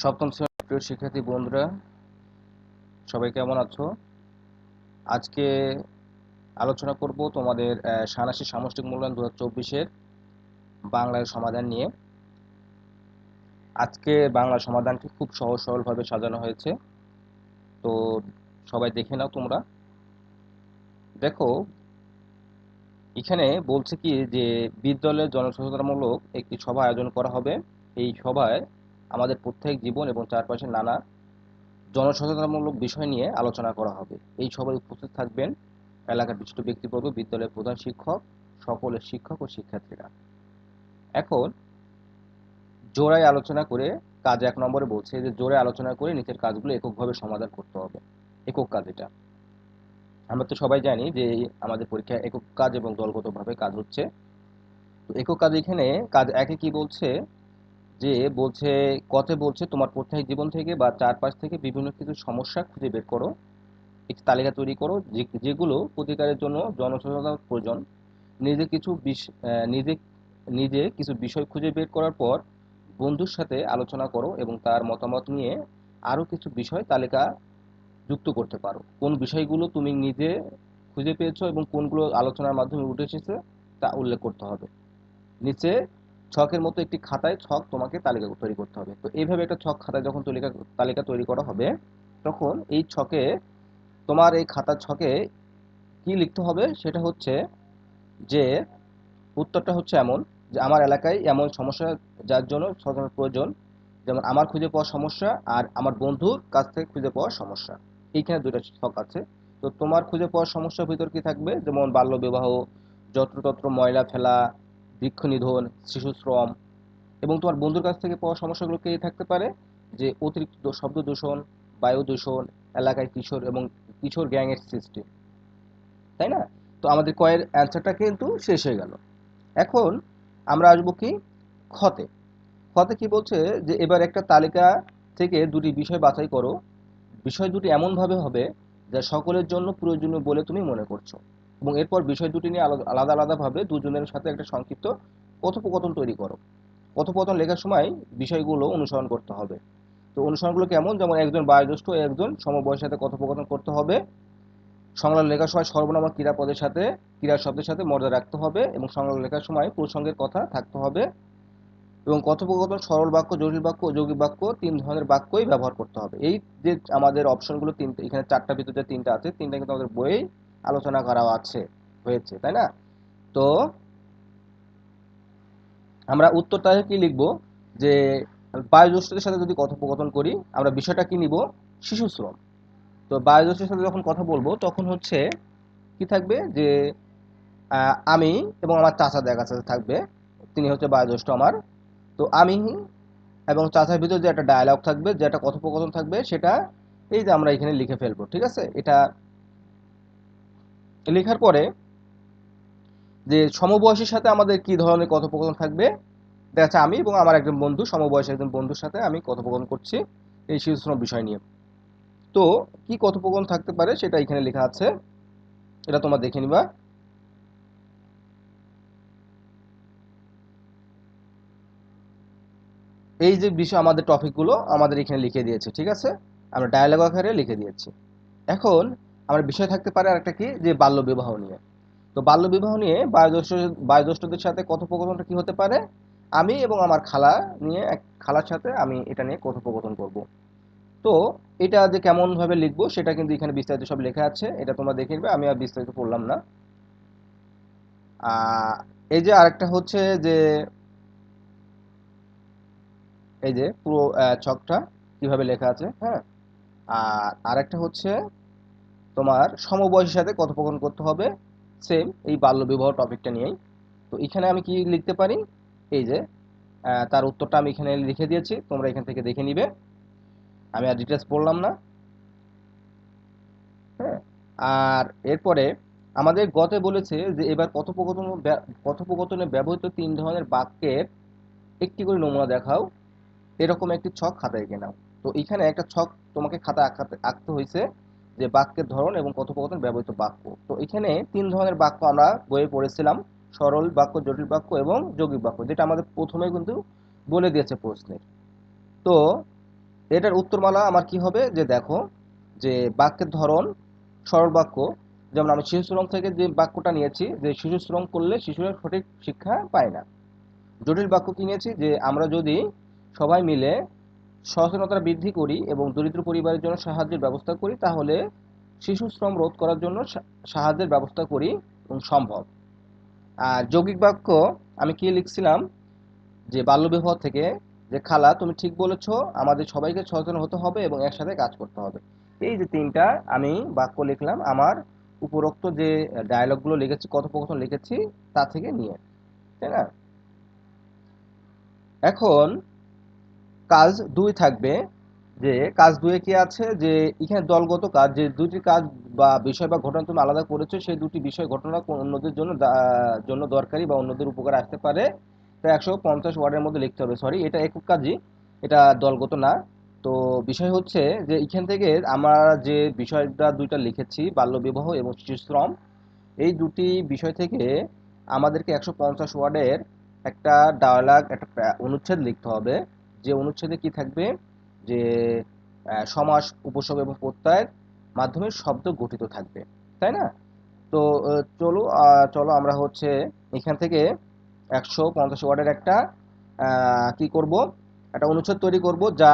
সপ্তম শ্রেণির প্রিয় শিক্ষার্থী বন্ধুরা, সবাই কেমন আছো? আজকে আলোচনা করব তোমাদের ষান্মাসিক সামষ্টিক মূল্যায়ন দু হাজার বাংলার সমাধান নিয়ে। আজকে বাংলার সমাধানটি খুব সহজ সরলভাবে সাজানো হয়েছে। তো সবাই দেখে নাও তোমরা। দেখো, এখানে বলছে কি যে, বিদ্যালয়ের জনসচেতনামূলক একটি সভা আয়োজন করা হবে। এই সভায় আমাদের প্রত্যেক জীবন এবং চারপাশের নানা জনসচেতনামূলক বিষয় নিয়ে আলোচনা করা হবে। এই সভায় উপস্থিত থাকবেন এলাকার বিশিষ্ট ব্যক্তিবর্গ, বিদ্যালয়ের প্রধান শিক্ষক, সকলের শিক্ষক ও শিক্ষার্থীরা। এখন জোড়ায় আলোচনা করে কাজ এক নম্বরে বলছে যে জোরে আলোচনা করে নিচের কাজগুলো এককভাবে সমাধান করতে হবে। একক কাজ এটা। আমরা তো সবাই জানি যে, আমাদের পরীক্ষায় একক কাজ এবং দলগতভাবে কাজ হচ্ছে। তো একক কাজ এখানে কাজ একে কি বলছে? যে বলছে কতে বলছে, তোমার প্রত্যেক জীবন থেকে বা চারপাশ থেকে বিভিন্ন কিছু সমস্যা খুঁজে বের করো। একটি তালিকা তৈরি করো যেগুলো প্রতিকারের জন্য জনসচেতনতা প্রয়োজন। নিজে কিছু নিজে নিজে কিছু বিষয় খুঁজে বের করার পর বন্ধুর সাথে আলোচনা করো এবং তার মতামত নিয়ে আরও কিছু বিষয় তালিকা যুক্ত করতে পারো। কোন বিষয়গুলো তুমি নিজে খুঁজে পেয়েছ এবং কোনগুলো আলোচনার মাধ্যমে উঠে এসেছে তা উল্লেখ করতে হবে। নিচে ছকের মতো একটি খাতায় ছক তোমাকে তালিকা তৈরি করতে হবে। তো এইভাবে একটা ছক খাতায় যখন তালিকা তালিকা তৈরি করা হবে, তখন এই ছকে তোমার এই খাতার ছকে কি লিখতে হবে? সেটা হচ্ছে যে, উত্তরটা হচ্ছে এমন যে আমার এলাকায় এমন সমস্যা যার জন্য সচেতন প্রয়োজন। যেমন আমার খুঁজে পাওয়া সমস্যা আর আমার বন্ধুর কাছ থেকে খুঁজে পাওয়া সমস্যা। এইখানে দুইটা ছক আছে। তো তোমার খুঁজে পাওয়ার সমস্যার ভিতর কি থাকবে? যেমন বাল্যবিবাহ, যত্রতত্র ময়লা ফেলা বৃক্ষ নিধন শিশু শ্রম এবং তোমার বন্ধুর কাছ থেকে পাওয়া সমস্যাগুলো কি থাকতে পারে? যে অতিরিক্ত শব্দ দূষণ, বায়ু দূষণ, এলাকায় কিশোর এবং কিশোর গ্যাংয়ের সৃষ্টি। তাই না? তো আমাদের কয়ের অ্যান্সারটা কিন্তু শেষ হয়ে গেল। এখন আমরা আসব কি? খতে খতে কি বলছে যে এবার একটা তালিকা থেকে দুটি বিষয় বাছাই করো। বিষয় দুটি এমনভাবে হবে যা সকলের জন্য প্রয়োজনীয় বলে তুমি মনে করছ। এবং এরপর বিষয় দুটি নিয়ে আলাদা আলাদা, আলাদাভাবে দুজনের সাথে একটা সংক্ষিপ্ত কথোপকথন তৈরি করো। কথোপকথন লেখার সময় বিষয়গুলো অনুসরণ করতে হবে। তো অনুসরণগুলো কেমন? যেমন একজন বয়োজ্যেষ্ঠ, একজন সমবয়সের সাথে কথোপকথন করতে হবে। সংলাপ লেখার সময় সর্বনাম ও ক্রিয়াপদের সাথে ক্রীড়া শব্দের সাথে মর্যাদা রাখতে হবে এবং সংলাপ লেখার সময় প্রসঙ্গের কথা থাকতে হবে। এবং কথোপকথন সরল বাক্য, জটিল বাক্য যৌগিক বাক্য তিন ধরনের বাক্যই ব্যবহার করতে হবে। এই যে আমাদের অপশনগুলো তিনটে, এখানে চারটা ভিতরে তিনটা আছে, তিনটা কিন্তু আমাদের বইয়ে আলোচনা করা আছে, হয়েছে, তাই না? তো আমরা উত্তরটা কি লিখব? যে বায়োজ্যেষ্ঠদের সাথে যদি কথোপকথন করি, আমরা বিষয়টা কি নিব? শিশু শ্রম। তো বায়োজ্যেষ্ঠের সাথে যখন কথা বলব, তখন হচ্ছে কি থাকবে? যে আমি এবং আমার চাচা দেখা সাথে থাকবে। তিনি হচ্ছে বায়োজ্যেষ্ঠ আমার। তো আমি এবং চাচার ভিতরে যে একটা ডায়ালগ থাকবে, যে একটা কথোপকথন থাকবে, সেটা এই যে আমরা এখানে লিখে ফেলব, ঠিক আছে? এটা লেখার পরে যে সমবয়সীর সাথে আমাদের কি ধরনের কথোপকথন থাকবে দেখা আমি এবং আমার একজন বন্ধু সমবয়সী একজন বন্ধুর সাথে আমি কথোপকথন করছি এই শিশুশ্রম বিষয় নিয়ে। তো কি কথোপকথন থাকতে পারে সেটা এখানে লেখা আছে। এটা তোমরা দেখে নিবা। এই যে বিষয়, আমাদের টপিকগুলো আমাদের এখানে লিখে দিয়েছে, ঠিক আছে? আমরা ডায়ালগ আকারে লিখে দিয়েছি। এখন আমার বিষয় থাকতে পারে আরেকটা কি? যে বাল্য বিবাহ নিয়ে। তো বাল্য বিবাহ নিয়ে বায়োজ্যেষ্ঠ, বায়োজ্যেষ্ঠদের সাথে কথোপকথনটা কি হতে পারে? আমি এবং আমার খালা নিয়ে, এক খালার সাথে আমি এটা নিয়ে কথোপকথন করব। তো এটা যে কেমন ভাবে লিখব, সেটা কিন্তু এখানে বিস্তারিত সব লেখা আছে। এটা তোমরা দেখে আমি আর বিস্তারিত পড়লাম না। এই যে আরেকটা হচ্ছে যে, এই যে পুরো ছকটা কীভাবে লেখা আছে হ্যাঁ? আর আরেকটা হচ্ছে তোমার সমবয়সের সাথে কথোপকথন করতে হবে। সেম এই বাল্যবিবাহ টপিকটা নিয়েই। তো এখানে আমি কি লিখতে পারি? এই যে তার উত্তরটা আমি এখানে লিখে দিয়েছি। তোমরা এখান থেকে দেখে নিবে। আমি আর ডিটেলস পড়লাম না। হ্যাঁ আর এরপরে আমাদের গতে বলেছে যে এবার কথোপকথন কথোপকথনে ব্যবহৃত তিন ধরনের বাক্যের একটি করে নমুনা দেখাও। এরকম একটি ছক খাতায় এঁকে নাও। তো এখানে একটা ছক তোমাকে খাতা আঁকতে হয়েছে যে বাক্যের ধরন এবং কথোপকথন ব্যবহৃত বাক্য। তো এখানে তিন ধরনের বাক্য আমরা বইয়ে পড়েছিলাম, সরল বাক্য, জটিল বাক্য এবং যৌগিক বাক্য, যেটা আমাদের প্রথমে কিন্তু বলে দিয়েছে প্রশ্নের। তো এটার উত্তরমালা আমার কি হবে? যে দেখো, যে বাক্যের ধরন সরল বাক্য, যেমন আমি শিশু শ্রম থেকে যে বাক্যটা নিয়েছি, যে শিশু শ্রম করলে শিশুরা সঠিক শিক্ষা পায় না। জটিল বাক্য কি নিয়েছি? যে আমরা যদি সবাই মিলে সচেতনতা বৃদ্ধি করি এবং দরিদ্র পরিবারের জন্য সাহায্যের ব্যবস্থা করি, তাহলে শিশু শ্রম রোধ করার জন্য সাহায্যের ব্যবস্থা করি এবং সম্ভব। আর যৌগিক বাক্য, আমি কি লিখছিলাম? যে বাল্যবিবাহ থেকে, যে খালা, তুমি ঠিক বলেছ, আমাদের সবাইকে সচেতন হতে হবে এবং একসাথে কাজ করতে হবে। এই যে তিনটা আমি বাক্য লিখলাম, আমার উপরোক্ত যে ডায়লগগুলো লিখেছি, কথোপকথন লিখেছি, তা থেকে নিয়ে, তাই না? এখন কাজ দুই থাকবে, যে কাজ দুয়ে কি আছে? যে এখানে দলগত কাজ, যে দুটি কাজ বা বিষয় বা ঘটনা তুমি আলাদা করেছ, সেই দুটি বিষয় ঘটনা অন্যদের জন্য জন্য দরকারি বা অন্যদের উপকারে আসতে পারে। তা একশো পঞ্চাশ ওয়ার্ডের মধ্যে লিখতে হবে সরি এটা একক কাজই, এটা দলগত না। তো বিষয় হচ্ছে যে এখান থেকে আমরা যে বিষয়টা দুইটা লিখেছি বাল্যবিবাহ এবং শিশু শ্রম, এই দুটি বিষয় থেকে আমাদেরকে একশো পঞ্চাশ ওয়ার্ডের একটা ডায়ালগ, একটা অনুচ্ছেদ লিখতে হবে। যে অনুচ্ছেদে কি থাকবে? যে সমাস উপসর্গ এবং প্রত্যয়ের মাধ্যমে শব্দ গঠিত থাকবে। তাই না? তো চলো চলো আমরা হচ্ছে এখান থেকে একশো পঞ্চাশ ওয়ার্ডের একটা কি করব? একটা অনুচ্ছেদ তৈরি করব যা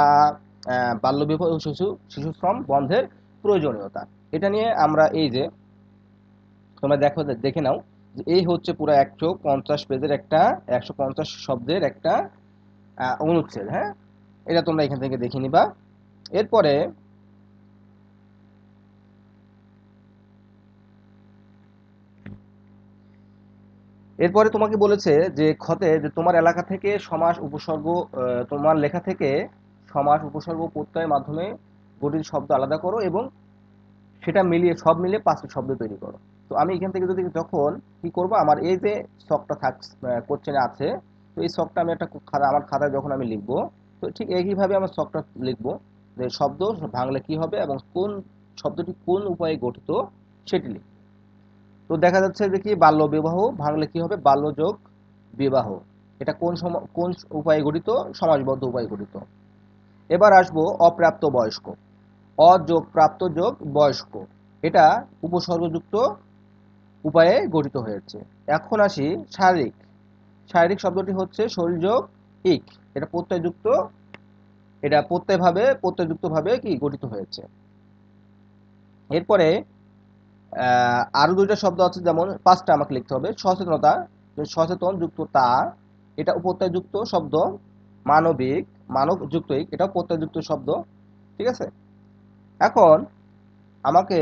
বাল্যবিবাহ শিশু শিশু শ্রম বন্ধের প্রয়োজনীয়তা। এটা নিয়ে আমরা এই যে, তোমরা দেখো, দেখে নাও এই হচ্ছে পুরো একশো পঞ্চাশ পেজের একটা, একশো পঞ্চাশ শব্দের একটা অনুচ্ছেদ হ্যাঁ? এটা তোমরা এখান থেকে দেখে নিবা। এরপরে এরপরে তোমাকে বলেছে যে, ক্ষতে যে তোমার এলাকা থেকে সমাস উপসর্গ তোমার লেখা থেকে সমাস উপসর্গ প্রত্যয়ের মাধ্যমে গঠিত শব্দ আলাদা করো এবং সেটা মিলিয়ে, সব মিলিয়ে পাঁচটি শব্দ তৈরি করো। তো আমি এখান থেকে যদি যখন কি করব? আমার এই যে শখটা থাক কোশ্চেনে আছে তো এই শখটা আমি একটা খাতা, আমার খাতায় যখন আমি লিখব, তো ঠিক একইভাবে আমার শখটা লিখব যে শব্দ ভাঙলে কি হবে এবং কোন শব্দটি কোন উপায়ে গঠিত সেটি লিখব। তো দেখা যাচ্ছে যে কি বাল্য বিবাহ ভাঙলে কি হবে? বাল্যযোগ বিবাহ। এটা কোন কোন উপায়ে গঠিত? সমাজবদ্ধ উপায়ে গঠিত। এবার আসব অপ্রাপ্ত বয়স্ক। অযোগ প্রাপ্ত যোগ বয়স্ক। এটা উপসর্গযুক্ত উপায়ে গঠিত হয়েছে। এখন আসি শারীরিক শারীরিক শব্দটি হচ্ছে শরীরযোগ ইক। এটা প্রত্যয়যুক্ত এটা প্রত্যয়ভাবে প্রত্যয়যুক্তভাবে কি গঠিত হয়েছে। এরপরে আহ, আরও দুইটা শব্দ আছে যেমন পাঁচটা আমাকে লিখতে হবে। সচেতনতা সচেতন যুক্ত তা এটা প্রত্যয়যুক্ত শব্দ। মানবিক মানব যুক্ত ইক এটা প্রত্যয়যুক্ত শব্দ। ঠিক আছে? এখন আমাকে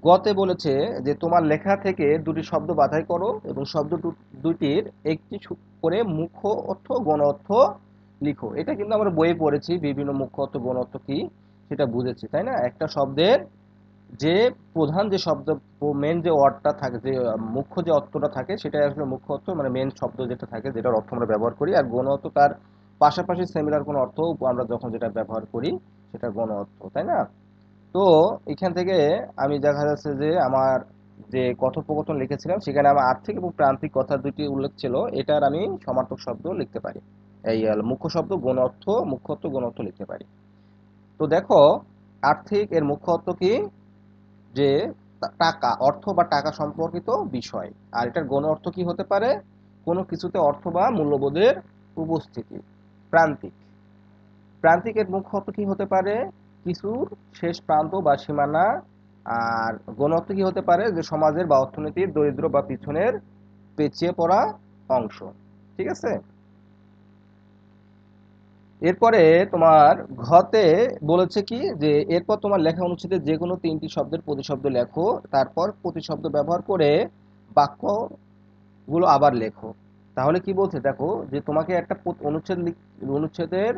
গতে বলেছে যে, তোমার লেখা থেকে দুটি শব্দ বাছাই করো এবং শব্দ দুটির একটি করে মুখ্য অর্থ, গণ অর্থ লিখো। এটা কিন্তু আমরা বইয়ে পড়েছি, বিভিন্ন মুখ্য অর্থ, গণ অর্থ কি সেটা বুঝেছি, তাই না? একটা শব্দের যে প্রধান যে শব্দ মেন যে ওয়ার্ডটা থাকে, যে, মুখ্য যে অর্থটা থাকে, সেটাই আসলে মুখ্য অর্থ মানে মেন শব্দ যেটা থাকে, যেটার অর্থ আমরা ব্যবহার করি। আর গণ অর্থ, তার পাশাপাশি সিমিলার কোনো অর্থ আমরা যখন যেটা ব্যবহার করি, সেটা গণ অর্থ, তাই না? তো এখান থেকে আমি দেখা যাচ্ছে যে আমার যে কথোপকথন লিখেছিলাম, সেখানে আমার আর্থিক এবং প্রান্তিক কথা দুটি উল্লেখ ছিল। এটার আমি সমার্থক শব্দ লিখতে পারি। এই মুখ্য শব্দ গণ অর্থ মুখ্য অর্থ গণ অর্থ লিখতে পারি। তো দেখো, আর্থিক এর মুখ্য অর্থ কি? যে টাকা, অর্থ বা টাকা সম্পর্কিত বিষয়। আর এটার গণ অর্থ কি হতে পারে? কোনো কিছুতে অর্থ বা মূল্যবোধের উপস্থিতি। প্রান্তিক। প্রান্তিকের মুখ্য অর্থ কি হতে পারে? কিছুর শেষ প্রান্ত বা সীমানা আর গণ অর্থ কি হতে পারে? যে সমাজের বা অর্থনীতির দরিদ্র বা পিছনের পেছিয়ে পড়া অংশ। ঠিক আছে? এরপরে তোমার ঘতে বলেছে কি? যে এরপর তোমার লেখা অনুচ্ছেদে যে কোনো তিনটি শব্দের প্রতিশব্দ লেখো, তারপর প্রতিশব্দ ব্যবহার করে বাক্যগুলো আবার লেখো। তাহলে কি বলছে? দেখো যে তোমাকে একটা অনুচ্ছেদ অনুচ্ছেদের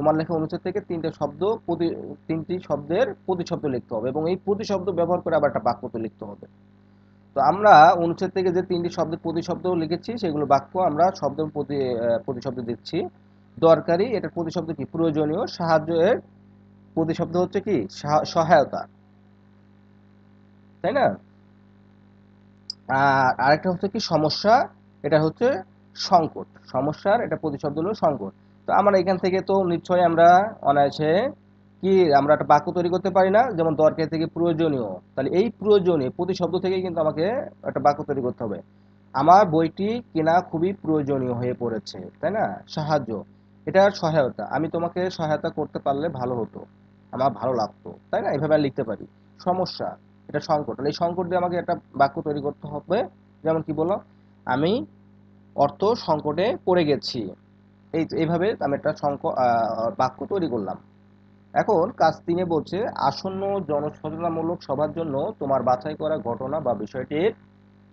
তোমার লেখা অনুচ্ছেদ থেকে তিনটে শব্দ প্রতি, তিনটি শব্দের প্রতিশব্দ লিখতে হবে এবং এই প্রতিশব্দ ব্যবহার করে আবার একটা বাক্য তো লিখতে হবে। তো আমরা অনুচ্ছেদ থেকে যে তিনটি শব্দের প্রতিশব্দ লিখেছি, সেগুলো বাক্য আমরা শব্দ প্রতি প্রতিশব্দ দিচ্ছি। দরকারি এটার প্রতিশব্দ কি? প্রয়োজনীয়, সাহায্যের প্রতিশব্দ হচ্ছে কি? সহায়তা। তাই না? আর আরেকটা হচ্ছে কি? সমস্যা, এটা হচ্ছে সংকট। সমস্যার, এটা প্রতিশব্দ হলো সংকট। তো আমরা এখান থেকে তো নিশ্চয়ই আমরা অনায়াসে কি আমরা একটা বাক্য তৈরি করতে পারি না, যেমন দরকার থেকে প্রয়োজনীয়। তাহলে এই প্রয়োজনীয়, প্রতি শব্দ থেকে কিন্তু আমাকে একটা বাক্য তৈরি করতে হবে। আমার বইটি কেনা খুবই প্রয়োজনীয় হয়ে পড়েছে, তাই না? সাহায্য। এটার সহায়তা। আমি তোমাকে সহায়তা করতে পারলে ভালো হতো। আমার ভালো লাগতো, তাই না? এভাবে লিখতে পারি। সমস্যা। এটা সংকট। তাহলে এই সংকট দিয়ে আমাকে একটা বাক্য তৈরি করতে হবে। যেমন কি বললাম? আমি অর্থ সংকটে পড়ে গেছি। এই এইভাবে আমি একটা সংক বাক্য তৈরি করলাম। এখন কাজ তিনে বলছে, আসন্ন জনসচেতনামূলক সভার জন্য তোমার বাছাই করা ঘটনা বা বিষয়টির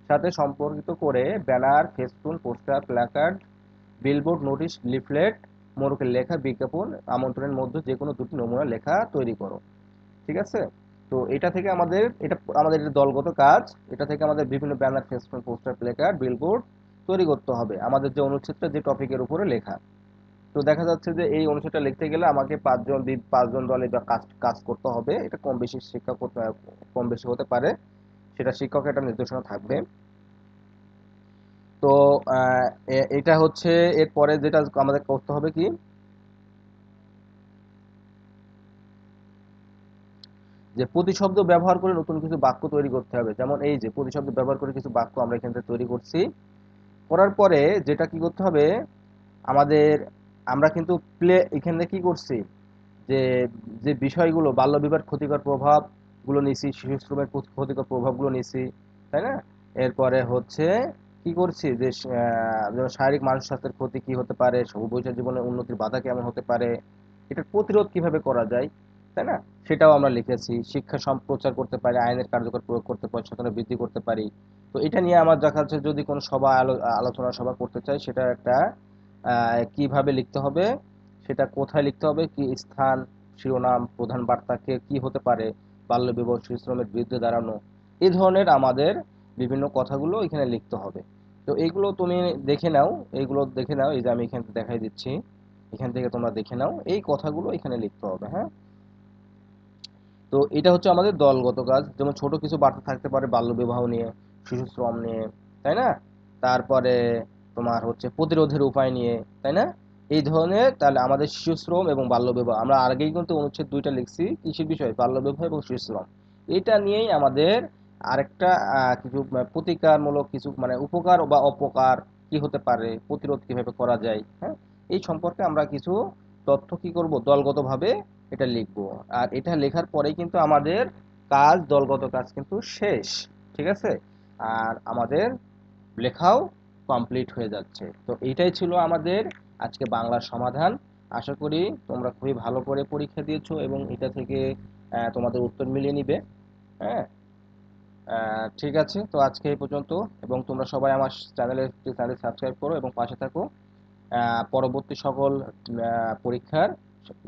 সাথে সম্পর্কিত করে banner, festoon, poster, placard, billboard, notice, leaflet, মোড়কের লেখা, বিজ্ঞাপন, আমন্ত্রণের মধ্যে যে কোনো দুটি নমুনা লেখা তৈরি করো। ঠিক আছে? তো এটা থেকে আমাদের, এটা আমাদের দলগত কাজ। এটা থেকে আমাদের বিভিন্ন banner, festoon, poster, placard, billboard তৈরি করতে হবে। আমাদের যে অনুচ্ছেদটা, যে টপিকের উপরে লেখা। তো দেখা যাচ্ছে যে এই অনুচ্ছেদটা লিখতে গেলে আমাকে পাঁচজন পাঁচজন দলে বা কাজ কাজ করতে হবে। এটা কম বেশি শিক্ষা কম বেশি হতে পারে। সেটা শিক্ষকের একটা নির্দেশনা থাকবে। তো এটা হচ্ছে এরপরে যেটা আমাদের করতে হবে কি? যে প্রতিশব্দ ব্যবহার করে নতুন কিছু বাক্য তৈরি করতে হবে। যেমন এই যে প্রতিশব্দ ব্যবহার করে কিছু বাক্য আমরা এখান থেকে তৈরি করছি। করার পরে যেটা কি করতে হবে, আমাদের, আমরা কিন্তু প্লে, এখানে কি করছি, যে যে বিষয়গুলো বাল্যবিবাহ ক্ষতিকর প্রভাবগুলো নিছি শিশু শ্রমের ক্ষতিকর প্রভাবগুলো নিছি, তাই না? এরপরে হচ্ছে কি করছি, যে শারীরিক মানসিক স্বাস্থ্যের ক্ষতি কি হতে পারে, সবুজ জীবনের উন্নতির বাধা কেমন হতে পারে, এটার প্রতিরোধ কীভাবে করা যায় তাই না? সেটাও আমরা লিখেছি। শিক্ষা সম্প্রচার করতে পারি, আইনের কার্যকর প্রয়োগ করতে পারি, সচেতনতা বৃদ্ধি করতে পারি। তো এটা নিয়ে আমার দেখা যাচ্ছে যদি কোনো সভা আলোচনা সভা করতে চাই, সেটা একটা কীভাবে লিখতে হবে, সেটা কোথায় লিখতে হবে, কি স্থান, শিরোনাম, প্রধান বার্তাকে কি হতে পারে, বাল্য বিবাহ শ্রমের বিরুদ্ধে দাঁড়ানো এই ধরনের আমাদের বিভিন্ন কথাগুলো এখানে লিখতে হবে। তো এইগুলো তুমি দেখে নাও এইগুলো দেখে নাও, এই যে আমি এখানে দেখাই দিচ্ছি, এখান থেকে তোমরা দেখে নাও, এই কথাগুলো এখানে লিখতে হবে হ্যাঁ? তো এটা হচ্ছে আমাদের দলগত কাজ। যেমন ছোট কিছু বার্তা থাকতে পারে বাল্য বিবাহ নিয়ে শিশু শ্রম নিয়ে, তাই না? তারপরে তোমার হচ্ছে প্রতিরোধের উপায় নিয়ে, তাই না? এই ধরনের তাহলে আমাদের শিশু শ্রম এবং বাল্য বিবাহ আমরা আগেই কিন্তু অনুচ্ছেদ দুইটা লিখছি, কৃষির বিষয় বাল্য বিবাহ এবং শিশু শ্রম এটা নিয়েই আমাদের আরেকটা কিছু প্রতিকারমূলক কিছু মানে উপকার বা অপকার কি হতে পারে, প্রতিরোধ কীভাবে করা যায় হ্যাঁ? এই সম্পর্কে আমরা কিছু তথ্য কি করব দলগতভাবে এটা লিখব। আর এটা লেখার পরেই কিন্তু আমাদের কাজ, দলগত কাজ কিন্তু শেষ, ঠিক আছে? আর আমাদের লেখাও কমপ্লিট হয়ে যাচ্ছে। তো এইটাই ছিল আমাদের আজকে বাংলার সমাধান। আশা করি তোমরা খুবই ভালো করে পরীক্ষা দিয়েছ এবং এটা থেকে তোমাদের উত্তর মিলিয়ে নিবে। হ্যাঁ? ঠিক আছে? তো আজকে এই পর্যন্ত এবং তোমরা সবাই আমার চ্যানেলের চ্যানেল সাবস্ক্রাইব করো এবং পাশে থাকো। পরবর্তী সকল পরীক্ষার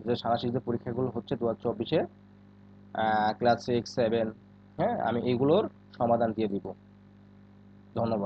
যে সাংস্কৃতিক যে পরীক্ষাগুলো হচ্ছে দু হাজার চব্বিশে ক্লাস সিক্স সেভেন হ্যাঁ আমি এগুলোর সমাধান দিয়ে দিব। ধন্যবাদ।